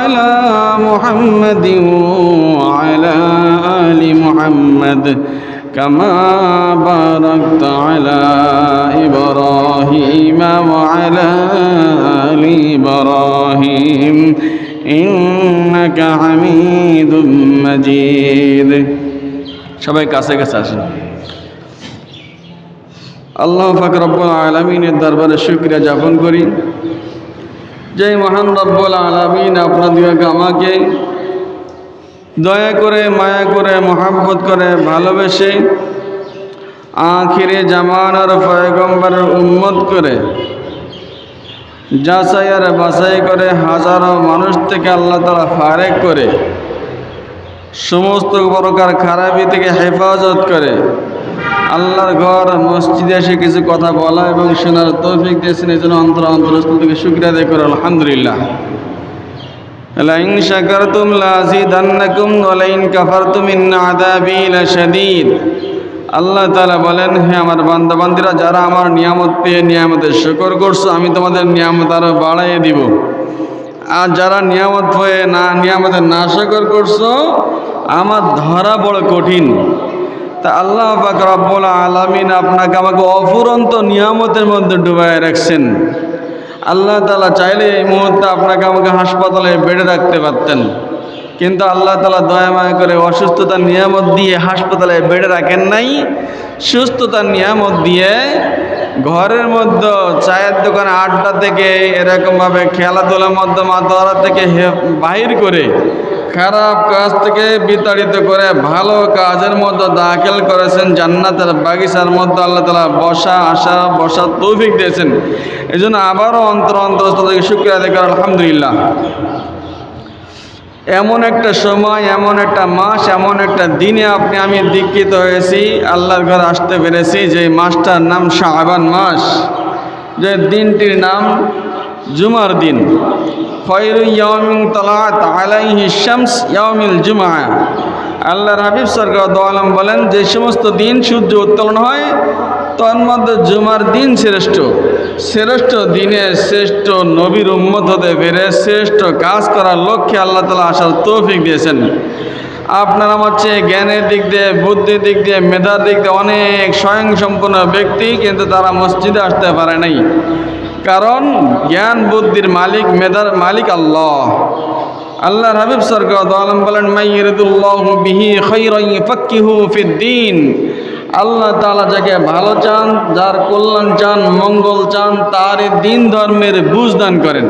على محمد وعلى آل محمد كما باركت على إبراهيم وعلى آل إبراهيم إنك حميد مجيد সবাই কাছে কাছে আসেন আল্লাহ ফাক রব্বুল আলমিনের দরবারে শুক্রিয়া যাপন করি যে মহান রব্বুল আলমিন। আপনাদেরকে আমাকে দয়া করে, মায়া করে, মহাব্বত করে ভালোবেসে আখিরে জামানার পয়গম্বরের উম্মত করে, যাচাই আর বাছাই করে হাজারো মানুষ থেকে আল্লাহ তালা ফারেক করে, সমস্ত প্রকার খারাপি থেকে হেফাজত করে আল্লাহর ঘর, মসজিদে এসে কিছু কথা বলা এবং শোনার তৌফিক দিয়েছেন এই জন্য অন্তর অন্তরস্থল থেকে শুক্রিয়া আদায় করে, আলহামদুলিল্লাহ। আল্লাহ তাআলা বলেন, হে আমার বান্দাবান্দিরা, যারা আমার নিয়ামত পেয়ে নিয়ামতের শুকর করছ, আমি তোমাদের নিয়ামত আরও বাড়াইয়ে দিব। আর যারা নিয়ামত হয়ে না, নিয়ামতের না শুকর করছ, আমার ধরা বড় কঠিন। তা আল্লাহ পাক রব্বুল আলামিন আপনাকে আমাকে অফুরন্ত নিয়ামতের মধ্যে ডুবাই রাখছেন। আল্লাহ তালা চাইলে এই মুহূর্তে আপনাকে আমাকে হাসপাতালে বেডে রাখতে পারতেন। কিন্তু আল্লাহ তালা দয়া মায়া করে অসুস্থতার নিয়ামত দিয়ে হাসপাতালে বেডে রাখেন নাই। সুস্থতার নিয়ামত দিয়ে ঘরের মধ্যে চায়ের দোকানে আড্ডা থেকে এরকমভাবে খেলাধুলার মধ্যে মাতোয়ারা থেকে বাহির করে খারাপ কাজ থেকে বিতাড়িত করে ভালো কাজের মধ্যে দাখিল করেছেন, জান্নাতের বাগিচার মধ্যে আল্লাহ তালা বসা, আসা বসা তৌফিক দিয়েছেন। এই জন্য আবারও অন্তর অন্তরস্থ থেকে শুক্রিয়া করে আলহামদুলিল্লাহ। এমন একটা সময়, এমন একটা মাস, এমন একটা দিনে আপনি, আমি দীক্ষিত হয়েছি, আল্লাহর ঘর আসতে পেরেছি, যে মাসটার নাম শাহবান মাস। যে দিনটির নাম জুমার দিন। খয়রু ইয়ামিন তালাত আলাইহি শামস ইয়ামিল জুমা আল্লাহর হাবিব সরকার দোয়ালাম বলেন, যে সমস্ত দিন সূর্য উত্তোলন হয় তন্মধ্যে জুমার দিন শ্রেষ্ঠ। শ্রেষ্ঠ দিনে শ্রেষ্ঠ নবীর উম্মত হতে পেরে শ্রেষ্ঠ কাজ করার লক্ষ্যে আল্লাহ তালা আসার তৌফিক দিয়েছেন। আপনার চেয়ে জ্ঞানের দিক দিয়ে, বুদ্ধির দিক দিয়ে, মেধার দিক দিয়ে অনেক স্বয়ংসম্পন্ন ব্যক্তি, কিন্তু তারা মসজিদে আসতে পারে নাই। কারণ জ্ঞান বুদ্ধির মালিক মেধার মালিক আল্লাহ। আল্লাহর হাবিব সরকার আলম বলেন ফিদ্দিন আল্লাহ তালা যাকে ভালো চান, যার কল্যাণ চান, মঙ্গল চান তার দিন ধর্মের বুঝ দান করেন।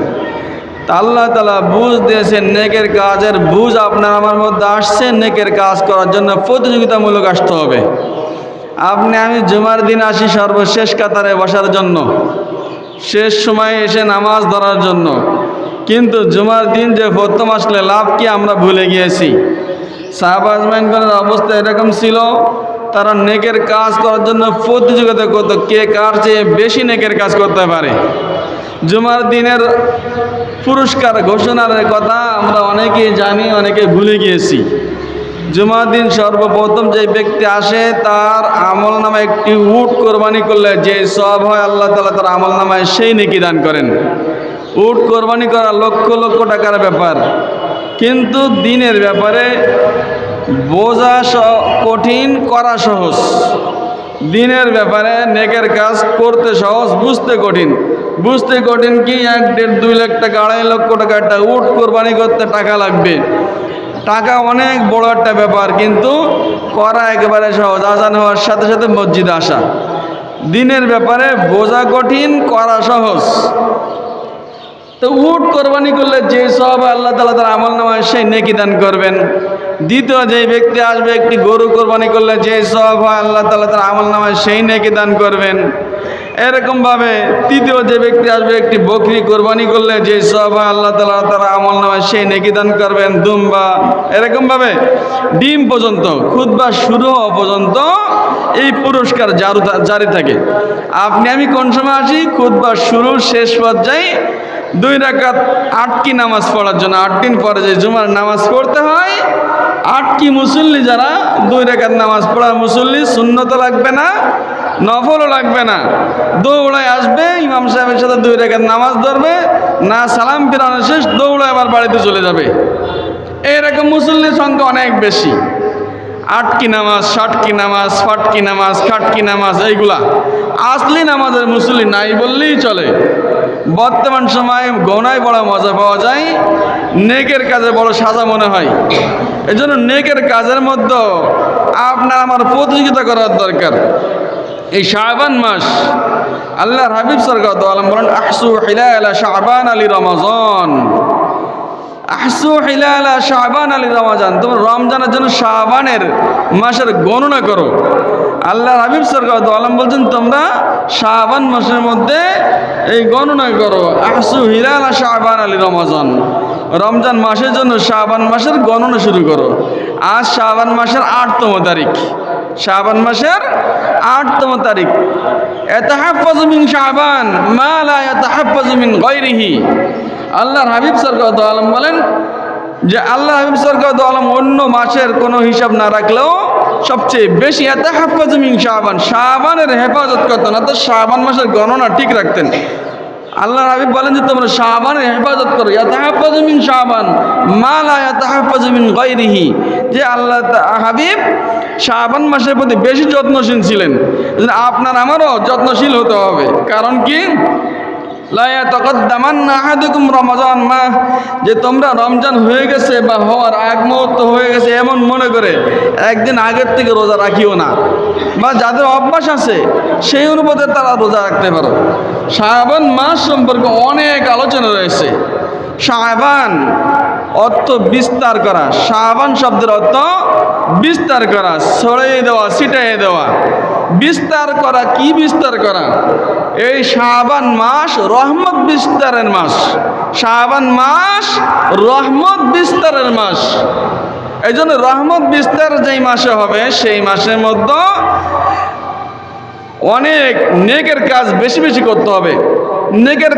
তা আল্লাহ তালা বুঝ দিয়েছেন, নেকের কাজের বুঝ আপনার আমার মধ্যে আসছে, নেকের কাজ করার জন্য প্রতিযোগিতামূলক আসতে হবে। আপনি, আমি জুমার দিন আসি সর্বশেষ কাতারে বসার জন্য। শেষ সময়ে এসে নামাজ ধরার জন্য। কিন্তু জুমার দিন যে প্রথম আসলে লাভ কি আমরা ভুলে গিয়েছি। সাহাবাজমাইনগণের অবস্থা এরকম ছিল, তারা নেকের কাজ করার জন্য প্রতিযোগিতা করতো, কে কার চেয়ে বেশি নেকের কাজ করতে পারে। জুমার দিনের পুরস্কার ঘোষণার কথা আমরা অনেকেই জানি, অনেকে ভুলে গিয়েছি। জুমার দিন সর্বপ্রথম যে ব্যক্তি আসে, তার আমল নামা একটি উট কোরবানি করলে যে সব হয়, আল্লাহ তালা তার আমল নামায় সেই নেকি দান করেন। উট কোরবানি করা লক্ষ লক্ষ টাকার ব্যাপার। কিন্তু দিনের ব্যাপারে বোঝা কঠিন, করা সহজ। দিনের ব্যাপারে নেকের কাজ করতে সহজ, বুঝতে কঠিন। বুঝতে কঠিন কি এক, দেড়, দুই লাখ টাকা, আড়াই লক্ষ টাকা একটা উট কোরবানি করতে টাকা লাগবে। টাকা অনেক বড় একটা ব্যাপার, কিন্তু করা একেবারে সহজ। আজান হওয়ার সাথে সাথে মসজিদে আসা। দিনের ব্যাপারে বোঝা কঠিন, করা সহজ। তো উট কোরবানি করলে যে সব আল্লাহ তালা তার আমল নামায় সেই নেকি দান করবেন। দ্বিতীয় যে ব্যক্তি আসবে, একটি গরু কোরবানি করলে যে সব হয়, আল্লাহ তালা তার আমল নামায় সেই নেকি দান করবেন। এরকমভাবে তৃতীয় যে ব্যক্তি আসবে, একটি বকরি কোরবানি করলে যে সব আল্লাহ তালা তার আমল নামায় সেই নেকি দান করবেন, দুম্বা। এরকমভাবে ডিম পর্যন্ত খুদ্া শুরু হওয়া পর্যন্ত এই পুরস্কার জারু জারি থাকে। আপনি, আমি কোন সময় আসি? খুদ্া শুরু শেষ পর্যায়ে দুই রাকাত আটটি নামাজ পড়ার জন্য। আট দিন পরে যে জুমার নামাজ পড়তে হয়, আটটি মুসল্লি যারা দুই রাকাত নামাজ পড়া মুসল্লি শূন্যত লাগবে না। নফলও লাগবে না। দৌড়ায় আসবে, ইমাম সাহেবের সাথে দুই রেখার নামাজ ধরবে, না সালাম ফিরানো শেষ, দৌড়ায় আবার বাড়িতে চলে যাবে। এরকম মুসল্লির সংখ্যা অনেক বেশি। আটকি নামাজ, ষাটকি নামাজ ফাটকি নামাজ, খাটকি নামাজ, এইগুলা। আসলি নামাজের মুসল্লি নাই বললেই চলে। বর্তমান সময়ে গনায় বড় মজা পাওয়া যায়, নেকের কাজে বড় সাজা মনে হয়। এজন্য নেকের কাজের মধ্যে আপনার আমার প্রতিযোগিতা করার দরকার। এই শাহবান মাস আল্লাহর হাবিব সরকার আলম বলেন, আহসু হিলালা শাহবান আলী রমাজন। আহসু হিলালা শাহবান আলী রমাজান। তোমরা রমজানের জন্য শাহবানের মাসের গণনা করো। আল্লাহ হাবিব সরকার আলম বলছেন, তোমরা শাহবান মাসের মধ্যে এই গণনা করো, আহসু হিলালা শাহবান আলী রমাজান। রমজান মাসের জন্য শাহবান মাসের গণনা শুরু করো। আজ শাহবান মাসের আটতম তারিখ। শাহবান মাসের আটতম তারিখ। এতাহাফাজু মিন শাহবান মা লা ইয়াতাহাফাজু মিন গায়রিহি। আল্লাহর হাবিব সরকার আলম বলেন যে আল্লাহ হাবিব সরকার আলম অন্য মাসের কোনো হিসাব না রাখলেও সবচেয়ে বেশি এতাহাফাজু মিন শাহবান শাহবানের হেফাজত করতেন, অর্থাৎ শাহবান মাসের গণনা ঠিক রাখতেন। আল্লাহ হাবিব বলেন যে, তোমরা শাহবানের হেফাজত করো। ইয়াতাহাফাজু মিন শাহবান মা লা ইয়াতাহাফাজু মিন গায়রিহি। যে আল্লাহ হাবিব শাহবান মাসের প্রতি বেশি যত্নশীল ছিলেন। আপনার আমারও যত্নশীল হতে হবে। কারণ কি? যে তোমরা রমজান হয়ে গেছে বা হওয়ার আগ মুহূর্ত হয়ে গেছে এমন মনে করে একদিন আগের থেকে রোজা রাখিও না। বা যাদের অভ্যাস আছে, সেই অনুপাতে তারা রোজা রাখতে পারো। শাহবান মাস সম্পর্কে অনেক আলোচনা রয়েছে। শাহবান অর্থ বিস্তার করা। শাহবান শব্দের অর্থ বিস্তার করা ছড়িয়ে দেওয়া, ছিটাইয়ে দেওয়া। বিস্তার করা, কি বিস্তার করা? এই শাহবান মাস রহমত বিস্তারের মাস। শাহবান মাস রহমত বিস্তারের মাস। এই জন্য রহমত বিস্তার যেই মাসে হবে, সেই মাসের মধ্যে অনেক নেকের কাজ বেশি বেশি করতে হবে। নেকের